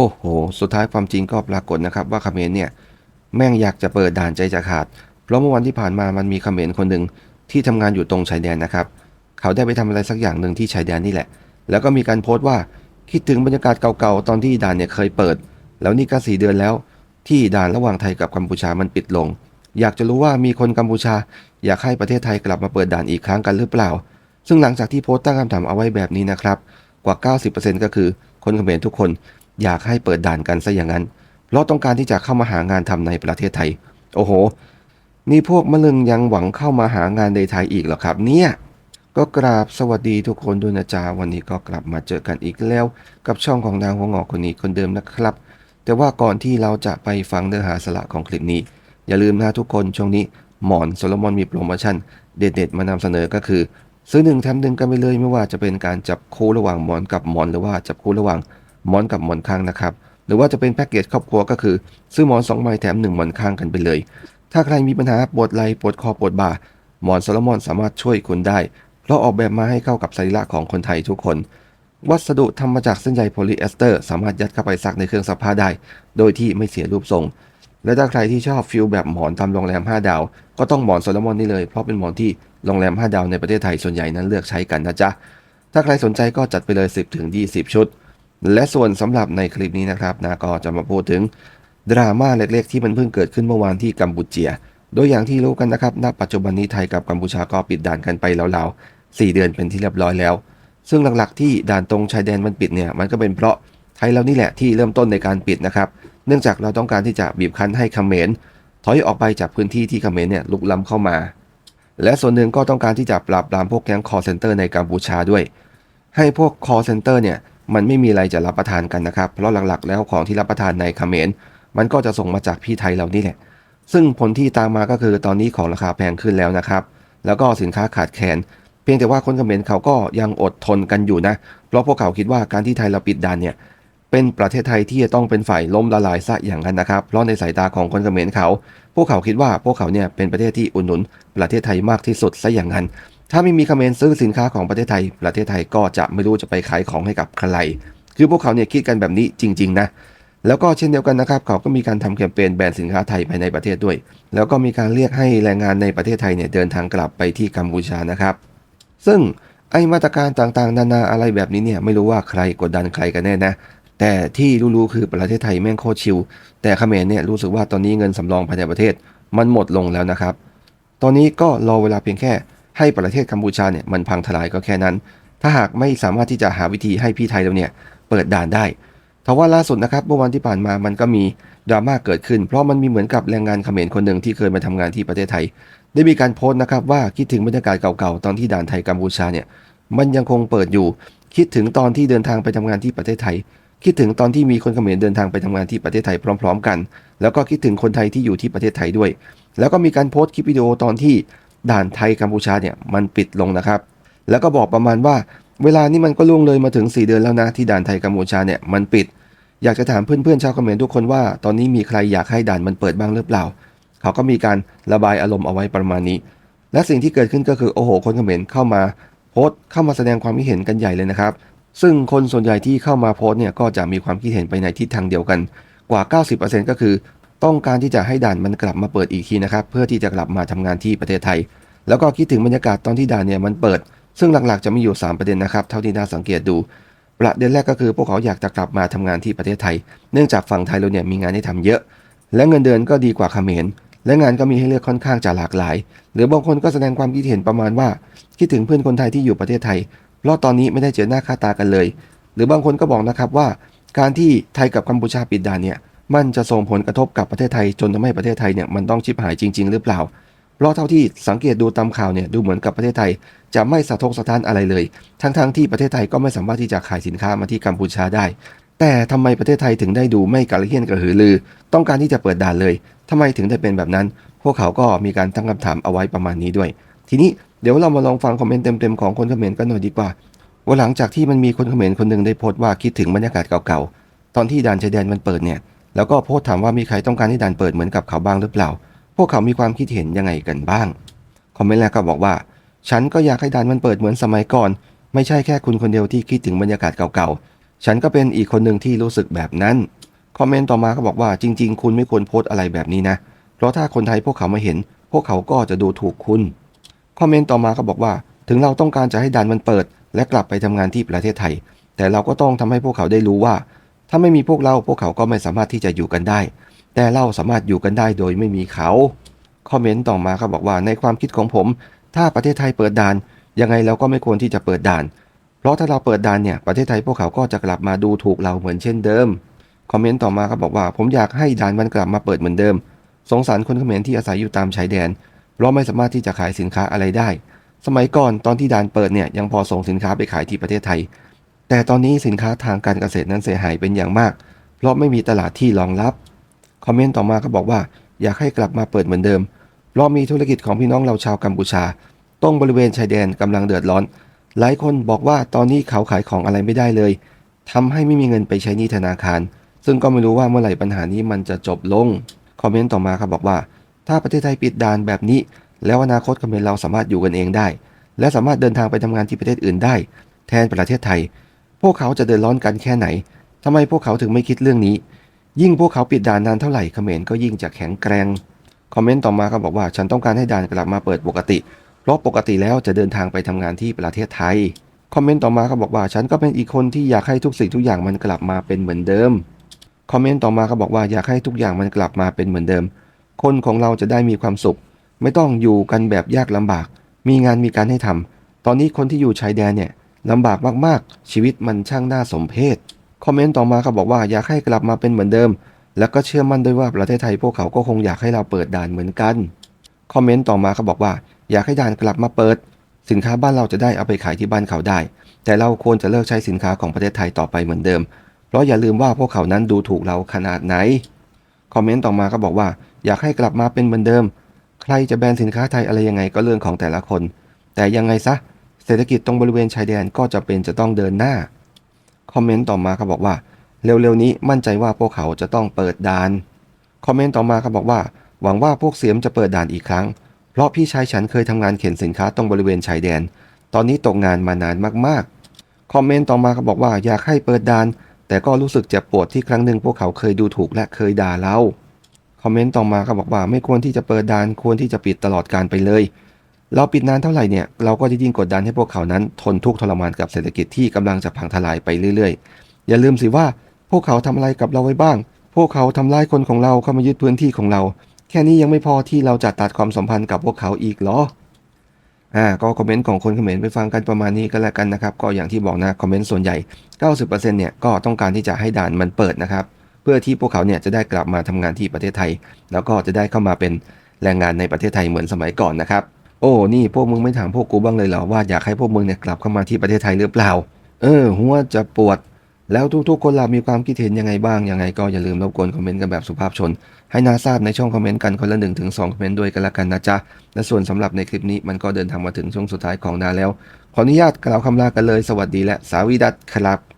โอ้โห สุดท้ายความจริงก็ปรากฏนะครับว่าเขมรเนี่ยแม่งอยากจะเปิดด่านใจจะขาด เพราะเมื่อวันที่ผ่านมามันมีเขมรคนหนึ่งที่ทำงานอยู่ตรงชายแดนนะครับ เขาได้ไปทำอะไรสักอย่างหนึ่งที่ชายแดนนี่แหละ แล้วก็มีการโพสต์ว่าคิดถึงบรรยากาศเก่าๆตอนที่ด่านเนี่ยเคยเปิด แล้วนี่ก็สี่เดือนแล้ว ที่ด่านระหว่างไทยกับกัมพูชามันปิดลง อยากจะรู้ว่ามีคนกัมพูชา อยากให้ประเทศไทยกลับมาเปิดด่านอีกครั้งกันหรือเปล่า ซึ่งหลังจากที่โพสต์ตั้งคำถามเอาไว้แบบนี้นะครับกว่า 90%ก็คือคนเขมรทุกคน อยากให้เปิดด่านกันซะอย่างนั้น เพราะต้องการที่จะเข้ามาหางานทำในประเทศไทย โอ้โห นี่พวกมะลึงยังหวังเข้ามาหางานในไทยอีกเหรอครับ เนี่ย ก็กราบสวัสดีทุกคนด้วยนะจ๊ะวันนี้ก็กลับมาเจอกันอีกแล้ว กับช่องของนางหัวงอกคนนี้คนเดิมนะครับ แต่ว่าก่อนที่เราจะไปฟังเนื้อหาสาระของคลิปนี้ อย่าลืมนะทุกคนช่วงนี้หมอนโซโลมอนมีโปรโมชั่นเด็ดๆ มานำเสนอก็คือ ซื้อหนึ่งแถมหนึ่งกันไปเลยไม่ว่าจะเป็นการจับคู่ระหว่างหมอนกับหมอนหรือว่าจับคู่ระหว่าง หมอนกับหมอนข้างนะครับ หรือว่าจะเป็นแพ็กเกจครอบครัวก็คือ ซื้อหมอน2ใบแถม1หมอนข้างกันไปเลย ถ้าใครมีปัญหาปวดไหล่ปวดคอปวดบ่า หมอนโซโลมอนสามารถช่วยคุณได้ เพราะออกแบบมาให้เข้ากับสรีระของคนไทยทุกคน วัสดุทำมาจากเส้นใยโพลีเอสเตอร์ สามารถยัดเข้าไปซักในเครื่องซักผ้าได้ โดยที่ไม่เสียรูปทรง และถ้าใครที่ชอบฟิลแบบหมอนตามโรงแรม 5 ดาว ก็ต้องหมอนโซลมอนนี่เลย เพราะเป็นหมอนที่โรงแรม 5 ดาวในประเทศไทยส่วนใหญ่นั้นเลือกใช้กันนะจ๊ะถ้าใครสนใจก็จัดไปเลย 10ถึง20 ชุด และส่วนสำหรับในคลิปนี้นะครับนาก็จะมาพูดถึงดราม่าเล็กๆ ที่มันเพิ่งเกิดขึ้นเมื่อวานที่กัมพูเชีย โดยอย่างที่รู้กันนะครับ ณ ปัจจุบันนี้ไทยกับกัมพูชาก็ปิดด่านกันไปแล้วๆ4เดือนเป็นที่เรียบร้อยแล้ว ซึ่งหลักๆที่ด่านตรงชายแดนมันปิดเนี่ยมันก็เป็นเพราะไทยเรานี่แหละที่เริ่มต้นในการปิดนะครับ เนื่องจากเราต้องการที่จะบีบคั้นให้เขมรถอยออกไปจากพื้นที่ที่เขมรเนี่ยลุกล้ำเข้ามา และส่วนหนึ่งก็ต้องการที่จะปราบปรามพวกแก๊งคอร์เซนเตอร์ในกัมพูชาด้วย ให้พวก call center เนี่ย มันไม่มีอะไรจะรับประทานกันนะครับ เพราะหลักๆ แล้วของที่รับประทานในเขมรมันก็จะส่งมาจากพี่ไทยเรานี่แหละ ซึ่งผลที่ตามมาก็คือตอนนี้ของราคาแพงขึ้นแล้วนะครับ แล้วก็สินค้าขาดแคลน เพียงแต่ว่าคนเขมรเขาก็ยังอดทนกันอยู่นะ เพราะพวกเขาคิดว่าการที่ไทยเราปิดด่านเนี่ยเป็นประเทศไทยที่จะต้องเป็นฝ่ายล้มละลายซะอย่างนั้นนะครับ เพราะในสายตาของคนเขมรเขา พวกเขาคิดว่าพวกเขาเนี่ยเป็นประเทศที่อุดหนุน ประเทศไทยมากที่สุดซะอย่างนั้น ถ้าไม่มีคอมเขมรซื้อสินค้าของประเทศไทย ประเทศไทยก็จะไม่รู้จะไปขายของให้กับใคร คือพวกเขาเนี่ยคิดกันแบบนี้จริง ๆ นะ แล้วก็เช่นเดียวกันนะครับเขาก็มีการทำแคมเปญแบนสินค้าไทยภายในประเทศด้วย แล้วก็มีการเรียกให้แรงงานในประเทศไทยเนี่ยเดินทางกลับไปที่กัมพูชานะครับ ซึ่งไอมาตรการต่างๆ นานาอะไรแบบนี้เนี่ยไม่รู้ว่าใครกดดันใครกันแน่นะแต่ที่รู้ๆคือประเทศไทยแม่งโคตรชิลแต่เขมรเนี่ยรู้สึกว่าตอนนี้เงินสำรองภายในประเทศมันหมดลงแล้วนะครับ ตอนนี้ก็รอเวลาเพียงแค่ ให้ประเทศกัมพูชาเนี่ยมันพังทลายก็แค่นั้น ถ้าหากไม่สามารถที่จะหาวิธีให้พี่ไทยเราเนี่ยเปิดด่านได้ทว่าล่าสุดนะครับเมื่อวันที่ผ่านมามันก็มีดราม่าเกิดขึ้น เพราะมันมีเหมือนกับแรงงานเขมรคนหนึ่งที่เคยมาทำงานที่ประเทศไทย ได้มีการโพสต์นะครับว่าคิดถึงบรรยากาศเก่าๆตอนที่ด่านไทยกัมพูชาเนี่ยมันยังคงเปิดอยู่ คิดถึงตอนที่เดินทางไปทำงานที่ประเทศไทย คิดถึงตอนที่มีคนเขมรเดินทางไปทำงานที่ประเทศไทยพร้อม ๆ กัน แล้วก็คิดถึงคนไทยที่อยู่ที่ประเทศไทยด้วย แล้วก็มีการโพสต์คลิปวิดีโอตอนที่ ด่านไทยกัมพูชาเนี่ยมันปิดลงนะครับ แล้วก็บอกประมาณว่า เวลานี้มันก็ล่วงเลยมาถึง 4 เดือนแล้วนะที่ด่านไทยกัมพูชาเนี่ยมันปิด อยากจะถามเพื่อนๆชาวเขมรทุกคนว่าตอนนี้มีใครอยากให้ด่านมันเปิดบ้างหรือเปล่า เขาก็มีการระบายอารมณ์เอาไว้ประมาณนี้ และสิ่งที่เกิดขึ้นก็คือโอ้โหคนเขมรเข้ามาโพสต์เข้ามาแสดงความคิดเห็นกันใหญ่เลยนะครับ ซึ่งคนส่วนใหญ่ที่เข้ามาโพสต์เนี่ยก็จะมีความคิดเห็นไปในทิศทางเดียวกันกว่า 90%ก็คือ ต้องการที่จะให้ด่านมันกลับมาเปิดอีกทีนะครับ เพื่อที่จะกลับมาทำงานที่ประเทศไทย แล้วก็คิดถึงบรรยากาศตอนที่ด่านเนี่ยมันเปิด ซึ่งหลักๆจะมีอยู่ 3 ประเด็นนะครับ เท่าที่น่าสังเกตดู ประเด็นแรกก็คือพวกเขาอยากจะกลับมาทำงานที่ประเทศไทย เนื่องจากฝั่งไทยเราเนี่ยมีงานให้ทำเยอะ และเงินเดือนก็ดีกว่าเขมรและงานก็มีให้เลือกค่อนข้างจะหลากหลาย หรือบางคนก็แสดงความคิดเห็นประมาณว่า คิดถึงเพื่อนคนไทยที่อยู่ประเทศไทยเพราะตอนนี้ไม่ได้เจอหน้าค่าตากันเลย หรือบางคนก็บอกนะครับว่า การที่ไทยกับกัมพูชาปิดด่านเนี่ย มันจะส่งผลกระทบกับประเทศไทยจนทำให้ประเทศไทยเนี่ยมันต้องชิบหายจริง ๆ หรือเปล่า เพราะเท่าที่สังเกตดูตามข่าวเนี่ยดูเหมือนกับประเทศไทย จะไม่สะทกสะท้านอะไรเลย ทั้งๆทที่ประเทศไทยก็ไม่สามารถที่จะขายสินค้ามาที่กัมพูชาได้ แต่ทำไมประเทศไทยถึงได้ดูไม่กระเฮี้ยนกระหือรือ ต้องการที่จะเปิดด่านเลยทำไมถึงได้เป็นแบบนั้น พวกเขาก็มีการตั้งคำถามเอาไว้ประมาณนี้ด้วย ทีนี้เดี๋ยวเรามาลองฟังคอมเมนต์เต็มๆของคนเขมรกันหน่อยดีกว่าว่าหลังจากที่มันมีคนเขมรคนหนึ่งได้โพสต์ว่าคิดถึงบรรยากาศเก่าๆตอนที่ด่านชายแดนมันเปิดเนี่ย แล้วก็โพสถามว่ามีใครต้องการให้ด่านเปิดเหมือนกับเขาบ้างหรือเปล่า พวกเขามีความคิดเห็นยังไงกันบ้าง คอมเมนต์แรกก็บอกว่า ฉันก็อยากให้ด่านมันเปิดเหมือนสมัยก่อน ไม่ใช่แค่คุณคนเดียวที่คิดถึงบรรยากาศเก่าๆ ฉันก็เป็นอีกคนหนึ่งที่รู้สึกแบบนั้น คอมเมนต์ต่อมาก็บอกว่าจริง ๆ คุณไม่ควรโพสอะไรแบบนี้นะ เพราะถ้าคนไทยพวกเขามาเห็น พวกเขาก็จะดูถูกคุณ คอมเมนต์ต่อมาก็บอกว่า ถึงเราต้องการจะให้ด่านมันเปิด และกลับไปทำงานที่ประเทศไทย แต่เราก็ต้องทำให้พวกเขาได้รู้ว่า ถ้าไม่มีพวกเราพวกเขาก็ไม่สามารถที่จะอยู่กันได้ แต่เราสามารถอยู่กันได้โดยไม่มีเขา คอมเมนต์ต่อมาก็บอกว่าในความคิดของผม ถ้าประเทศไทยเปิดด่าน ยังไงเราก็ไม่ควรที่จะเปิดด่าน เพราะถ้าเราเปิดด่านเนี่ยประเทศไทยพวกเขาก็จะกลับมาดูถูกเราเหมือนเช่นเดิม คอมเมนต์ต่อมาก็บอกว่า ผมอยากให้ด่านมันกลับมาเปิดเหมือนเดิม สงสารคนเขมรที่อาศัยอยู่ตามชายแดน เพราะไม่สามารถที่จะขายสินค้าอะไรได้ สมัยก่อนตอนที่ด่านเปิดเนี่ยยังพอส่งสินค้าไปขายที่ประเทศไทย แต่ตอนนี้สินค้าทางการเกษตรนั้นเสียหายเป็นอย่างมาก เพราะไม่มีตลาดที่รองรับ คอมเมนต์ต่อมาก็บอกว่า อยากให้กลับมาเปิดเหมือนเดิม เพราะมีธุรกิจของพี่น้องเราชาวกัมพูชาตรงบริเวณชายแดนกำลังเดือดร้อน หลายคนบอกว่าตอนนี้เขาขายของอะไรไม่ได้เลยทำให้ไม่มีเงินไปใช้หนี้ธนาคาร ซึ่งก็ไม่รู้ว่าเมื่อไหร่ปัญหานี้มันจะจบลง คอมเมนต์ต่อมาครับบอกว่า ถ้าประเทศไทยปิดด่านแบบนี้ แล้วอนาคตเขมรเราสามารถอยู่กันเองได้ และสามารถเดินทางไปทำงานที่ประเทศอื่นได้ แทนประเทศไทย พวกเขาจะเดือดร้อนกันแค่ไหนทำไมพวกเขาถึงไม่คิดเรื่องนี้ ยิ่งพวกเขาปิดด่านนานเท่าไหร่เขมรก็ยิ่งจะแข็งแกร่งคอมเมนต์ต่อมาก็บอกว่าฉันต้องการให้ด่านกลับมาเปิดปกติ เพราะปกติแล้วจะเดินทางไปทำงานที่ประเทศไทย คอมเมนต์ต่อมาก็บอกว่าฉันก็เป็นอีกคนที่อยากให้ทุกสิ่งทุกอย่างมันกลับมาเป็นเหมือนเดิม คอมเมนต์ต่อมาก็บอกว่าอยากให้ทุกอย่างมันกลับมาเป็นเหมือนเดิม คนของเราจะได้มีความสุข ไม่ต้องอยู่กันแบบยากลำบาก มีงานมีการให้ทำตอนนี้คนที่อยู่ชายแดนเนี่ย ลำบากมากๆ ชีวิตมันช่างน่าสมเพชคอมเมนต์ต่อมาก็บอกว่าอยากให้กลับมาเป็นเหมือนเดิม แล้วก็เชื่อมั่นด้วยว่าประเทศไทยพวกเขาก็คงอยากให้เราเปิดด่านเหมือนกัน คอมเมนต์ต่อมาเขาบอกว่า อยากให้ด่านกลับมาเปิด สินค้าบ้านเราจะได้เอาไปขายที่บ้านเขาได้ แต่เราควรจะเลิกใช้สินค้าของประเทศไทยต่อไปเหมือนเดิม เพราะอย่าลืมว่าพวกเขานั้นดูถูกเราขนาดไหน คอมเมนต์ต่อมาก็บอกว่า อยากให้กลับมาเป็นเหมือนเดิม ใครจะแบนสินค้าไทยอะไรยังไงก็เรื่องของแต่ละคน แต่ยังไงซะ เศรษฐกิจตรงบริเวณชายแดนก็จะเป็นจะต้องเดินหน้า คอมเมนต์ต่อมาเขาบอกว่า เร็วๆนี้มั่นใจว่าพวกเขาจะต้องเปิดด่าน คอมเมนต์ต่อมาเขาบอกว่า หวังว่าพวกเสียมจะเปิดด่านอีกครั้ง เพราะพี่ชายฉันเคยทำงานเข็นสินค้าตรงบริเวณชายแดน ตอนนี้ตกงานมานานมากๆ คอมเมนต์ต่อมาเขาบอกว่าอยากให้เปิดด่าน แต่ก็รู้สึกเจ็บปวดที่ครั้งหนึ่งพวกเขาเคยดูถูกและเคยด่าเรา คอมเมนต์ต่อมาเขาบอกว่าไม่ควรที่จะเปิดด่านควรที่จะปิดตลอดการไปเลย เราปิดนานเท่าไหร่เนี่ยเราก็จะยิ่งกดดันให้พวกเขานั้นทนทุกข์ทรมานกับเศรษฐกิจที่กำลังจะพังทลายไปเรื่อยๆ อย่าลืมสิว่าพวกเขาทำอะไรกับเราไว้บ้าง พวกเขาทำร้ายคนของเราเข้ามายึดพื้นที่ของเรา แค่นี้ยังไม่พอที่เราจะตัดความสัมพันธ์กับพวกเขาอีกเหรออ่าก็คอมเมนต์ของคนเขมรไปฟังกันประมาณนี้ก็แล้วกันนะครับ ก็อย่างที่บอกนะคอมเมนต์ส่วนใหญ่ 90%เนี่ยก็ต้องการที่จะให้ด่านมันเปิดนะครับ เพื่อที่พวกเขาเนี่ยจะได้กลับมาทำงานที่ประเทศไทย แล้วก็จะได้เข้ามาเป็นแรงงานในประเทศไทยเหมือนสมัยก่อนนะครับ โอ้ นี่พวกมึงไม่ถามพวกกูบ้างเลยเหรอว่าอยากให้พวกมึงเนี่ยกลับเข้ามาที่ประเทศไทยหรือเปล่า เออ หัวจะปวด แล้วทุกๆ คนล่ะมีความคิดเห็นยังไงบ้าง ยังไงก็อย่าลืมรบกวนคอมเมนต์กันแบบสุภาพชน ให้นาทราบในช่องคอมเมนต์กันคนละ1นถึงสองคอมเมนต์ด้วยกันละกันนะจ๊ะ และส่วนสำหรับในคลิปนี้มันก็เดินทางมาถึงช่วงสุดท้ายของนาแล้ว ขออนุญาตกล่าวคำลากันเลย สวัสดีและสาวีดัตครับ